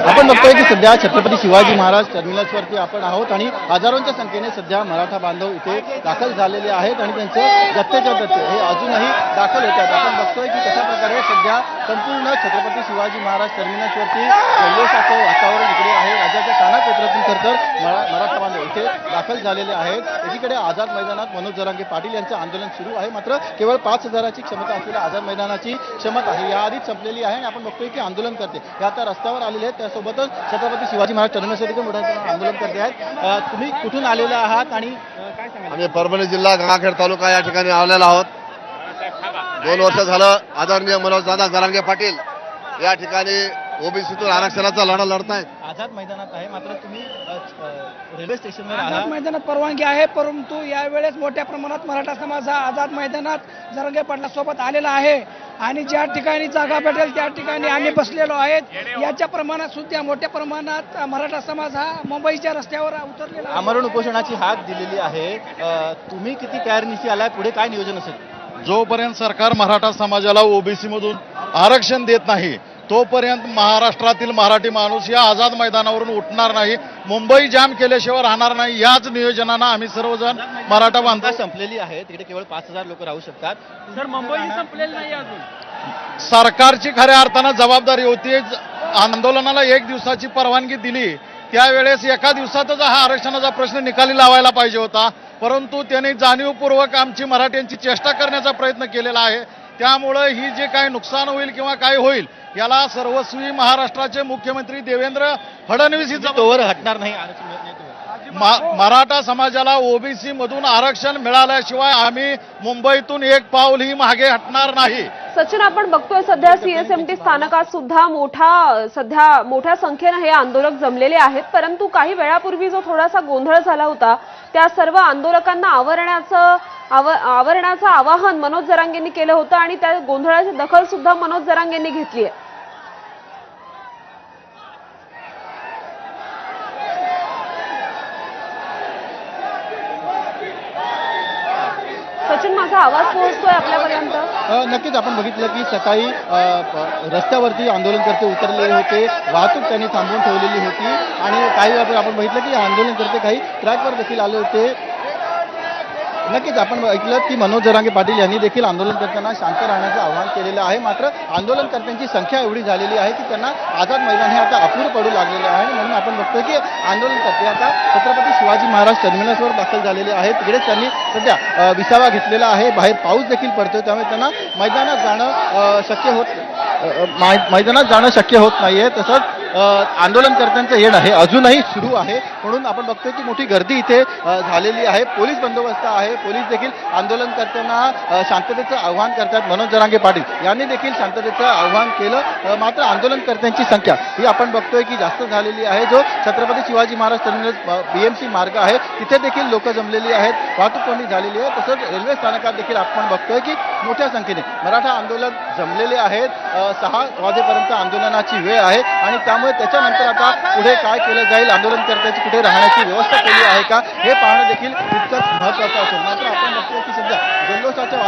आपण बघतोय की सध्या छत्रपती शिवाजी महाराज टर्मिनसवरती आपण आहोत आणि हजारोंच्या संख्येने सध्या मराठा बांधव इथे दाखल झालेले आहेत आणि त्यांचे जत्तेच्या जत्ते हे अजूनही दाखल होतात आपण बघतोय की कशा प्रकारे सध्या संपूर्ण छत्रपती शिवाजी महाराज टर्मिनसवरती जल्लोषाचं वातावरण इकडे आहे. राज्याच्या कानाकोपऱ्यातून खरं तर मराठा बांधव इथे दाखल झालेले आहेत. एकीकडे आझाद मैदानात मनोज जरांगे पाटील यांचं आंदोलन सुरू आहे. मात्र केवळ पाच हजाराची क्षमता असलेल्या आझाद मैदानाची क्षमता आहे. याआधीच संपलेली आहे आणि आपण बघतोय की आंदोलन करते. हे आता रस्त्यावर आलेले आहेत. त्यासोबतच छत्रपती शिवाजी महाराज टर्मिनसवर देखील मोठ्या आंदोलन करते आहेत. तुम्ही कुठून आलेले आहात आणि काय सांगा आम्ही परभणी जिल्हा गंगाखेड तालुका या ठिकाणी आलेला आहोत. दोन वर्ष झालं आदरणीय मनोज दादा जरांगे पाटील या ठिकाणी ओबीसीतून आरक्षणाचा लढा लढतायत आझाद मैदानात आहे. मात्र तुम्ही रेल्वे स्टेशनवर आझाद आहात मैदानात परवानगी आहे परंतु यावेळेस मोठ्या प्रमाणात मराठा समाज हा आझाद मैदानात जरंगे पाटला सोबत आलेला आहे. आणि ज्या ठिकाणी जागा भेटेल त्या ठिकाणी आम्ही बसलेलो आहेत. याच्या प्रमाणात सुद्धा मोठ्या प्रमाणात मराठा समाज हा मुंबईच्या रस्त्यावर उतरलेला आहे. आमरण उपोषणाची हाक दिलेली आहे. अं, तुम्ही किती तयारीनिशी आलाय पुढे काय नियोजन असेल? जोपर्यंत सरकार मराठा समाजाला ओबीसी मधून आरक्षण देत नाही तोपर्यंत महाराष्ट्रातील मराठी माणूस या आझाद मैदानावरून उठणार नाही मुंबई जाम केल्याशिवाय राहणार नाही याच नियोजनानं आम्ही सर्वजण मराठा बांधव आता संपलेली आहे तिकडे केवळ पाच हजार लोक राहू शकतात. सर मुंबई संपलेली नाही अजून. सरकारची खऱ्या अर्थानं जबाबदारी होती आंदोलनाला एक दिवसाची परवानगी दिली. त्यावेळेस एका दिवसातच हा आरक्षणाचा प्रश्न निकाली लावायला पाहिजे होता. परंतु त्यांनी जाणीवपूर्वक आमची मराठ्यांची चेष्टा करण्याचा प्रयत्न केलेला आहे. त्यामुळं ही जे काही नुकसान होईल किंवा काय होईल याला सर्वस्वी महाराष्ट्राचे मुख्यमंत्री देवेंद्र फडणवीस तोवर हटणार नाही मराठा समाजाला ओबीसी मधून आरक्षण मिळाल्याशिवाय आम्ही मुंबईतून एक पाऊलही मागे हटणार नाही. सचिन आपण बघतोय सध्या सीएसएमटी स्थानकात सुद्धा मोठा सध्या मोठ्या संख्येनं हे आंदोलक जमलेले आहेत. परंतु काही वेळापूर्वी जो थोडासा गोंधळ झाला होता त्या सर्व आंदोलकांना आवरण्याचं आव आवरण्याचं आवाहन मनोज जरांगेंनी केलं होतं आणि त्या गोंधळाची दखल सुद्धा मनोज जरांगेंनी घेतली आहे सचिन माझा आवाज पोहोचतोय आपल्यापर्यंत? नक्कीच आपण बघितलं की सकाळी रस्त्यावरती आंदोलनकर्ते उतरलेले होते वाहतूक त्यांनी थांबवून ठेवलेली होती. आणि काही वेळापूर्वी आपण बघितलं की आंदोलनकर्ते काही ट्रॅकवर देखील आले होते. नक्कीच आपण ऐकलं की मनोज जरांगे पाटील यांनी देखील आंदोलन करताना शांत राहण्याचं आवाहन केलेलं आहे. मात्र आंदोलनकर्त्यांची संख्या एवढी झालेली आहे की त्यांना आझाद मैदान हे आता अपूर पडू लागलेलं आहे. आणि म्हणून आपण बघतोय की आंदोलनकर्ते आता छत्रपती शिवाजी महाराज टर्मिनसवर दाखल झालेले आहेत. तिकडेच त्यांनी सध्या विसावा घेतलेला आहे. बाहेर पाऊस देखील पडतोय. त्यामुळे त्यांना मैदानात जाणं शक्य होत मै- मैदानात जाणं शक्य होत नाहीये. तसंच आंदोलनकर्त्यांचं येण आहे अजूनही सुरू आहे. म्हणून आपण बघतोय की मोठी गर्दी इथे झालेली आहे. पोलीस बंदोबस्त आहे. पोलीस देखील आंदोलनकर्त्यांना शांततेचं आव्हान करतात. मनोज जरांगे पाटील यांनी देखील शांततेचं आव्हान केलं. मात्र आंदोलनकर्त्यांची संख्या ही आपण बघतोय की जास्त झालेली आहे. जो छत्रपती शिवाजी महाराज टर्मिनस बीएमसी मार्ग आहे तिथे देखील लोक जमलेली आहेत. वाहतूक कोंडी झालेली आहे. तसंच रेल्वे स्थानकात देखील आपण बघतोय की मोठ्या संख्येने मराठा आंदोलक जमलेले आहेत. सहा वाजेपर्यंत आंदोलनाची वेळ आहे आणि त्यामुळे त्याच्यानंतर आता पुढे काय केलं जाईल? आंदोलनकर्त्यांची कुठे राहण्याची व्यवस्था केली आहे का? हे पाहणं देखील तितकंच महत्वाचं असेल. मात्र आपण बघतोय की सध्या जल्लोषाच्या